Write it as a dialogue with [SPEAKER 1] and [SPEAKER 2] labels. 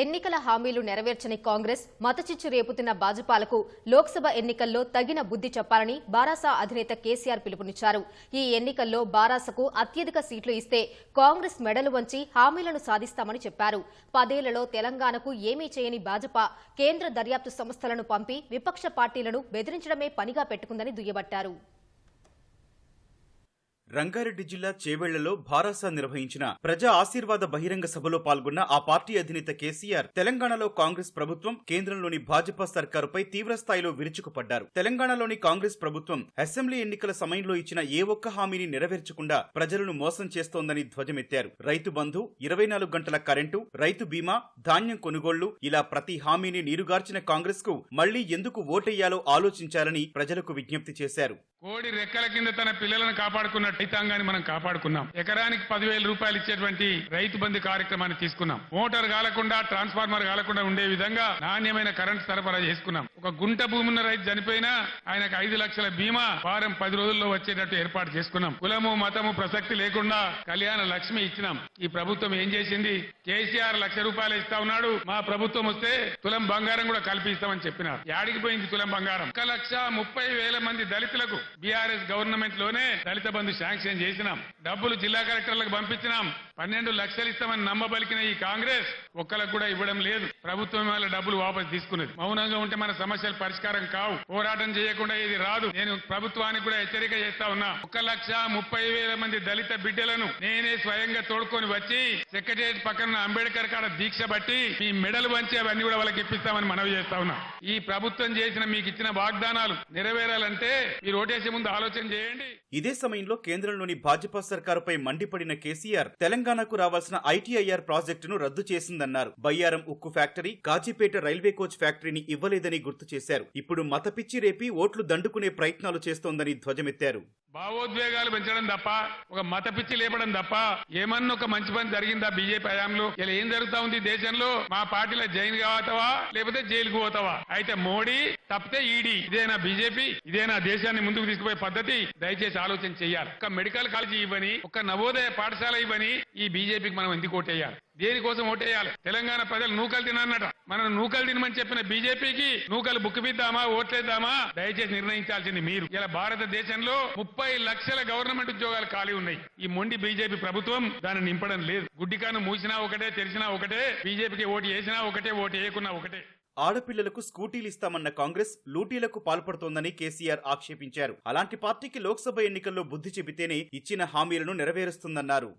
[SPEAKER 1] ఎన్నికల హామీలు నెరవేర్చని కాంగ్రెస్ మతచిచ్చు రేపుతున్న భాజపాలకు లోక్సభ ఎన్నికల్లో తగిన బుద్ధి చెప్పాలని బారాసా అధినేత కేసీఆర్ పిలుపునిచ్చారు. ఈ ఎన్నికల్లో బారాసకు అత్యధిక సీట్లు ఇస్తే కాంగ్రెస్ మెడలు వంచి హామీలను సాధిస్తామని చెప్పారు. పదేళ్ళలో తెలంగాణకు ఏమీ చేయని భాజపా కేంద్ర దర్యాప్తు సంస్థలను పంపి విపక్ష పార్టీలను బెదిరించడమే పనిగా పెట్టుకుందని దుయ్యబట్టారు.
[SPEAKER 2] రంగారెడ్డి జిల్లా చేవెళ్ళలో భారాస నిర్వహించిన ప్రజా ఆశీర్వాద బహిరంగ సభలో పాల్గొన్న ఆ పార్టీ అధినేత కేసీఆర్ తెలంగాణలో కాంగ్రెస్ ప్రభుత్వం కేంద్రంలోని భాజపా సర్కారుపై తీవ్రస్థాయిలో విరుచుకుపడ్డారు. తెలంగాణలోని కాంగ్రెస్ ప్రభుత్వం అసెంబ్లీ ఎన్నికల సమయంలో ఇచ్చిన ఏ ఒక్క హామీని నెరవేర్చకుండా ప్రజలను మోసం చేస్తోందని ధ్వజమెత్తారు. రైతు బంధు ఇరవై నాలుగు గంటల కరెంటు రైతు బీమా ధాన్యం కొనుగోళ్ళు ఇలా ప్రతి హామీని నీరుగార్చిన కాంగ్రెస్కు మళ్ళీ ఎందుకు ఓటెయ్యాలో ఆలోచించాలని ప్రజలకు విజ్ఞప్తి చేశారు.
[SPEAKER 3] కోడి రెక్కల కింద తన పిల్లలను కాపాడుకున్న రైతాంగాన్ని మనం కాపాడుకున్నాం. ఎకరానికి పదివేల రూపాయలు ఇచ్చేటువంటి రైతు బంధు కార్యక్రమాన్ని తీసుకున్నాం. మోటార్ కాలకుండా ట్రాన్స్ఫార్మర్ కాలకుండా ఉండే విధంగా నాణ్యమైన కరెంట్ సరఫరా చేసుకున్నాం. ఒక గుంట భూమి ఉన్న రైతు చనిపోయినా ఆయనకు ఐదు లక్షల బీమా వారం పది రోజుల్లో వచ్చేటట్టు ఏర్పాటు చేసుకున్నాం. కులము మతము ప్రసక్తి లేకుండా కళ్యాణ లక్ష్మి ఇచ్చినాం. ఈ ప్రభుత్వం ఏం చేసింది? కేసీఆర్ లక్ష రూపాయలు ఇస్తా ఉన్నాడు. మా ప్రభుత్వం వస్తే తులం బంగారం కూడా కల్పిస్తామని చెప్పినారు. యాడికి పోయింది తులం బంగారం? ఒక లక్ష ముప్పై వేల మంది దళితులకు బీఆర్ఎస్ గవర్నమెంట్లోనే దళిత బంధు శాంక్షన్ చేసినాం. డబ్బులు జిల్లా కలెక్టర్లకు పంపించినాం. పన్నెండు లక్షలు ఇస్తామని నమ్మబలికిన ఈ కాంగ్రెస్ ఒక్కలకు కూడా ఇవ్వడం లేదు. ప్రభుత్వం వాళ్ళ డబ్బులు వాపసు తీసుకున్నది. మౌనంగా ఉంటే మన సమస్యలు పరిష్కారం కావు. పోరాటం చేయకుండా ఇది రాదు. నేను ప్రభుత్వానికి కూడా హెచ్చరిక చేస్తా ఉన్నా. ఒక లక్ష ముప్పై వేల మంది దళిత బిడ్డలను నేనే స్వయంగా తోడుకొని వచ్చి సెక్రటరియట్ పక్కన అంబేద్కర్ కాడ దీక్ష బట్టి మీ మెడలు వంచి అవన్నీ కూడా వాళ్ళకి ఇప్పిస్తామని మనవి చేస్తా ఉన్నా. ఈ ప్రభుత్వం చేసిన మీకు ఇచ్చిన వాగ్దానాలు నెరవేరాలంటే ఈ ఓటేసే ముందు ఆలోచన చేయండి.
[SPEAKER 2] ఇదే సమయంలో కేంద్రంలోని భాజపా సర్కారుపై మండిపడిన కేసీఆర్ తెలంగాణ తెలంగాణకు రావాల్సిన ఐటీఐఆర్ ప్రాజెక్టును రద్దు చేసిందన్నారు. బయ్యారం ఉక్కు ఫ్యాక్టరీ కాజీపేట రైల్వే కోచ్ ఫ్యాక్టరీని ఇవ్వలేదని గుర్తు చేశారు. ఇప్పుడు మతపిచ్చి రేపి ఓట్లు దండుకునే ప్రయత్నాలు చేస్తోందని ధ్వజమెత్తారు.
[SPEAKER 3] భావోద్వేగాలు పెంచడం తప్ప ఒక మత పిచ్చి లేపడం తప్ప ఏమన్నా ఒక మంచి పని జరిగిందా బీజేపీ హయాంలో? ఇలా ఏం జరుగుతా ఉంది దేశంలో? మా పార్టీలో జైలు కావతావా? లేకపోతే జైలుకు పోతావా? అయితే మోడీ తప్పితే ఈడీ. ఇదేనా బీజేపీ? ఇదేనా దేశాన్ని ముందుకు తీసుకుపోయే పద్ధతి? దయచేసి ఆలోచన చేయాలి. ఒక మెడికల్ కాలేజీ ఇవ్వని ఒక నవోదయ పాఠశాల ఇవ్వని ఈ బీజేపీకి మనం ఎందుకు ఓటేయాలి దేనికోసం ఓటేయాలి తెలంగాణ ప్రజలు నూకలు తినన్నట. మనం నూకలు తినమని చెప్పిన బీజేపీకి నూకలు బుక్కిద్దామా ఓట్లేద్దామా? దయచేసి నిర్ణయించాల్సింది మీరు. ఇలా భారతదేశంలో ముప్పై లక్షల గవర్నమెంట్ ఉద్యోగాలు ఖాళీ ఉన్నాయి. ఈ మొండి బీజేపీ ప్రభుత్వం దాన్ని నింపడం లేదు. గుడ్డికాను మూసినా ఒకటే తెరిచినా ఒకటే బీజేపీకి ఓటు వేసినా ఒకటే ఓటు వేయకున్నా ఒకటే.
[SPEAKER 2] ఆడపిల్లలకు స్కూటీలు ఇస్తామన్న కాంగ్రెస్ లూటీలకు పాల్పడుతోందని కేసీఆర్ ఆక్షేపించారు. అలాంటి పార్టీకి లోక్సభ ఎన్నికల్లో బుద్ధి చెబితేనే ఇచ్చిన హామీలను నెరవేరుస్తుందన్నారు.